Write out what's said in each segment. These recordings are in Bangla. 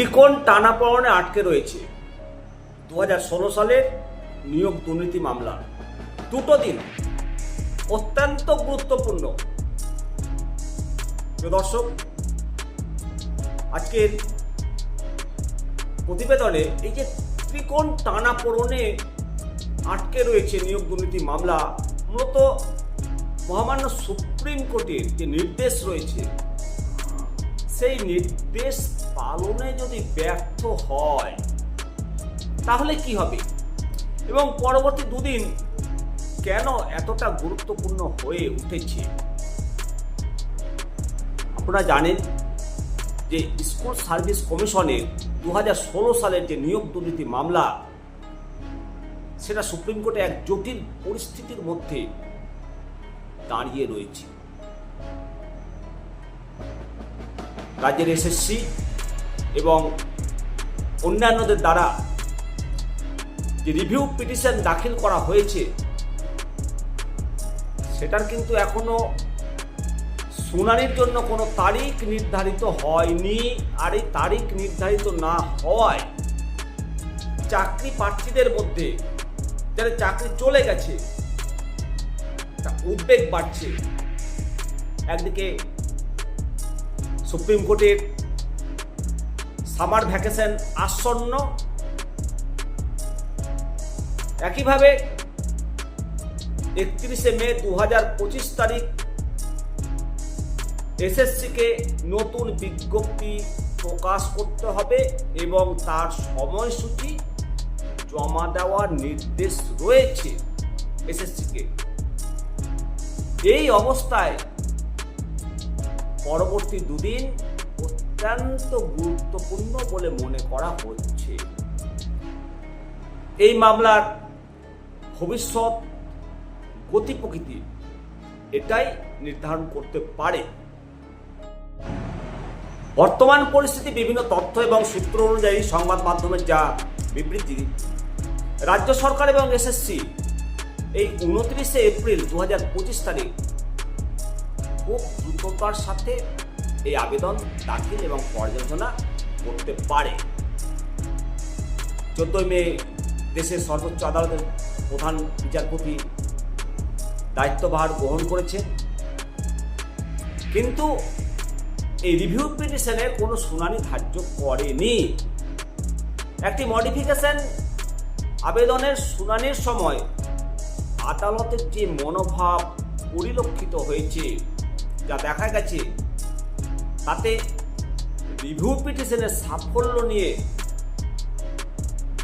ত্রিকোণ টানাপড়নে আটকে রয়েছে। দু হাজার ষোলো সালের নিয়োগ দুর্নীতি মামলা। দুটো দিন অত্যন্ত গুরুত্বপূর্ণ। দর্শক, আজকের প্রতিবেদনে এই যে ত্রিকোণ টানাপোড়নে আটকে রয়েছে নিয়োগ দুর্নীতি মামলা, মূলত মহামান্য সুপ্রিম কোর্টের যে নির্দেশ রয়েছে সেই নির্দেশ পালনে যদি ব্যর্থ হয়, তাহলে কি হবে? এবং পরবর্তী দুদিন কেন এতটা গুরুত্বপূর্ণ হয়ে উঠেছে? আপনারা জানেন যে স্কুল সার্ভিস কমিশনের দু হাজার ষোলো সালের যে নিয়োগ দুর্নীতি মামলা, সেটা সুপ্রিম কোর্টে এক জটিল পরিস্থিতির মধ্যে দাঁড়িয়ে রয়েছে। রাজ্যের এসএসসি এবং অন্যান্যদের দ্বারা যে রিভিউ পিটিশন দাখিল করা হয়েছে, সেটার কিন্তু এখনও শুনানির জন্য কোনো তারিখ নির্ধারিত হয়নি। আর এই তারিখ নির্ধারিত না হওয়ায় চাকরি প্রার্থীদের মধ্যে যারা চাকরি চলে গেছে উদ্বেগ বাড়ছে। একদিকে সুপ্রিম কোর্টের সামার ভ্যাকেশন আসন্ন। একইভাবে একত্রিশে মে দু হাজার পঁচিশ তারিখ এসএসসিকে নতুন বিজ্ঞপ্তি প্রকাশ করতে হবে এবং তার সময়সূচি জমা দেওয়ার নির্দেশ রয়েছে এসএসসিকে। এই অবস্থায় পরবর্তী দুদিন অত্যন্ত গুরুত্বপূর্ণ বলে মনে করা হচ্ছে। এই মামলার ভবিষ্যৎ গতি প্রকৃতি এটাই নির্ধারণ করতে পারে। বর্তমান পরিস্থিতি, বিভিন্ন তথ্য এবং সূত্র অনুযায়ী সংবাদ মাধ্যমের যা বিবৃতি, রাজ্য সরকার এবং এসএসসি এই উনত্রিশে এপ্রিল দু হাজার পঁচিশ তারিখ খুব দ্রুততার সাথে এই আবেদন, দাখিল এবং পর্যালোচনা করতে পারে। চোদ্দই মে দেশের সর্বোচ্চ আদালতের প্রধান বিচারপতি দায়িত্বভার গ্রহণ করেছেন। কিন্তু এই রিভিউ পিটিশনের কোনো শুনানি ধার্য করেনি। একটি মডিফিকেশন আবেদনের শুনানির সময় আদালতের যে মনোভাব পরিলক্ষিত হয়েছে যা দেখা গেছে, তাতে রিভিউ পিটিশনের সাফল্য নিয়ে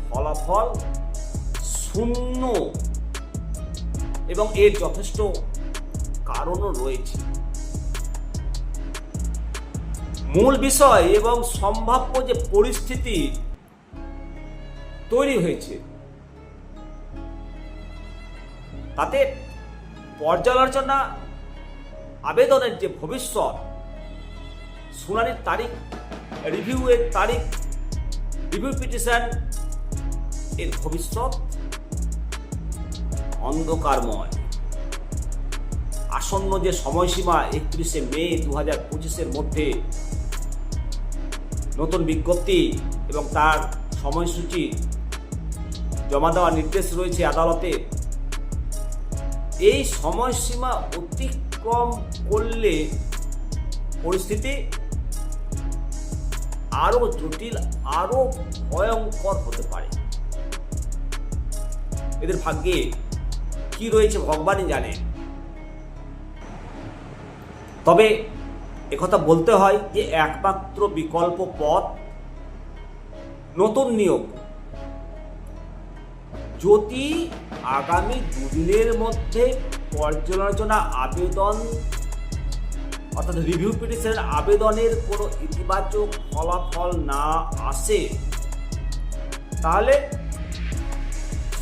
ফলাফল শূন্য এবং এর যথেষ্ট কারণও রয়েছে। মূল বিষয় এবং সম্ভাব্য যে পরিস্থিতি তৈরি হয়েছে, তাতে পর্যালোচনা আবেদনের যে ভবিষ্যৎ, শুনানির তারিখ, রিভিউয়ের তারিখ, রিভিউ পিটিশন, এর ভবিষ্যৎ অন্ধকারময়। আসন্ন যে সময়সীমা একত্রিশে মে দু হাজার পঁচিশের মধ্যে নতুন বিজ্ঞপ্তি এবং তার সময়সূচি জমা দেওয়ার নির্দেশ রয়েছে আদালতে, এই সময়সীমা অতিক্রম করলে পরিস্থিতি আরও জটিল, আরও ভয়ঙ্কর হতে পারে। এদের ভাগ্যে কি রয়েছে ভগবানই জানে। তবে একথা বলতে হয় যে একমাত্র বিকল্প পথ নতুন নিয়োগ। যদি আগামী দুদিনের মধ্যে পর্যালোচনা আবেদন, অর্থাৎ রিভিউ পিটিশনের আবেদনের কোনো ইতিবাচক ফলাফল না আসে, তাহলে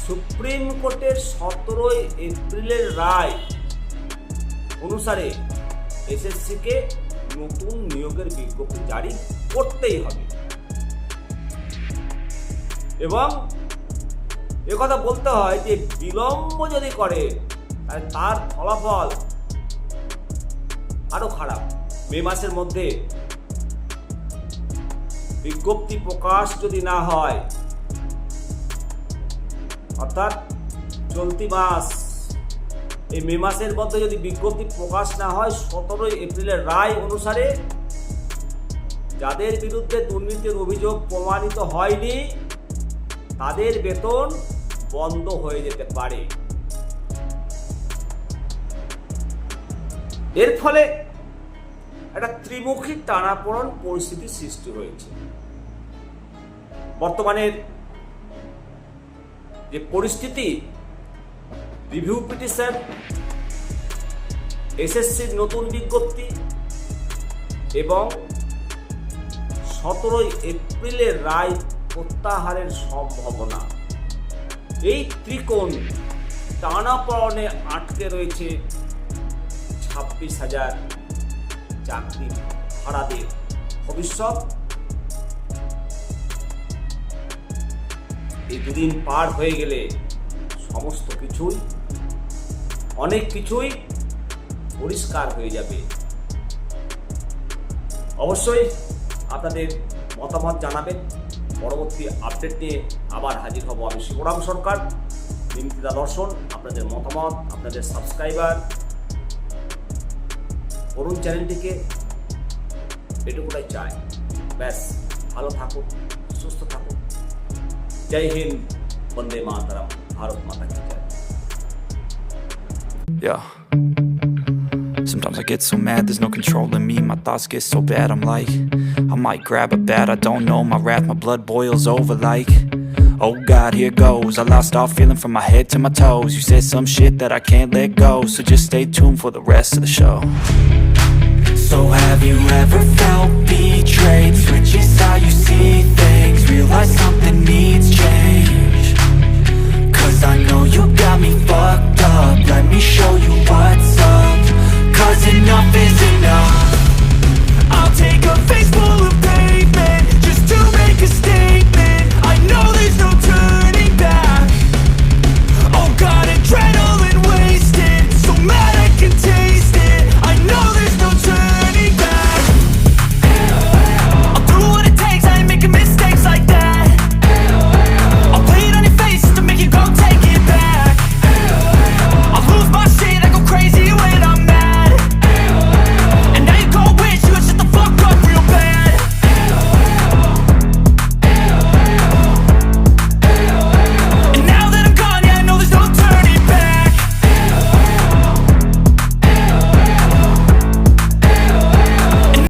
সুপ্রিম কোর্টের সতেরোই এপ্রিলের রায় অনুসারে এসএসসিকে নতুন নিয়োগের বিজ্ঞপ্তি জারি করতেই হবে। এবং একথা বলতে হয় যে বিলম্ব যদি করে, তাহলে তার ফলাফল আরও খারাপ। মে মাসের মধ্যে বিজ্ঞপ্তি প্রকাশ যদি না হয়, অর্থাৎ চলতি মাস, এই মে মাসের মধ্যে যদি বিজ্ঞপ্তি প্রকাশ না হয়, সতেরোই এপ্রিলের রায় অনুসারে যাদের বিরুদ্ধে দুর্নীতির অভিযোগ প্রমাণিত হয়নি, তাদের বেতন বন্ধ হয়ে যেতে পারে। এর ফলে একটা ত্রিমুখী টানাপোড়ন পরিস্থিতির সৃষ্টি হয়েছে। বর্তমানের যে পরিস্থিতি রিভিউ পিটিশন এসএসসির নতুন বিজ্ঞপ্তি এবং সতেরোই এপ্রিলের রায় প্রত্যাহারের সম্ভাবনা। এই ত্রিকোণ টানাপড়নে আটকে রয়েছে ছাব্বিশ হাজার চাকরি হারাদের ভবিষ্যৎ। এই দুদিন পার হয়ে গেলে সমস্ত কিছুই, অনেক কিছুই পরিষ্কার হয়ে যাবে। অবশ্যই আপনাদের মতামত জানাবেন। পরবর্তী আপডেট নিয়ে আবার হাজির হব আমি শিবরাম সরকার নিমতিদা দর্শন আপনাদের মতামত আপনাদের সাবস্ক্রাইবার করুন চ্যানেলটিকে এটুকুটাই চাই ব্যাস ভালো থাকুন সুস্থ থাকুন জয় হিন্দ বন্দে মাতারাম ভারত মাতা কি জয় Yeah. Sometimes I get so mad, there's no controlling me. My thoughts get so bad, I'm like, I might grab a bat, I don't know. My wrath, my blood boils over like, oh god, here goes. I lost all feeling from my head to my toes. You said some shit that I can't let go, so just stay tuned for the rest of the show. So, have you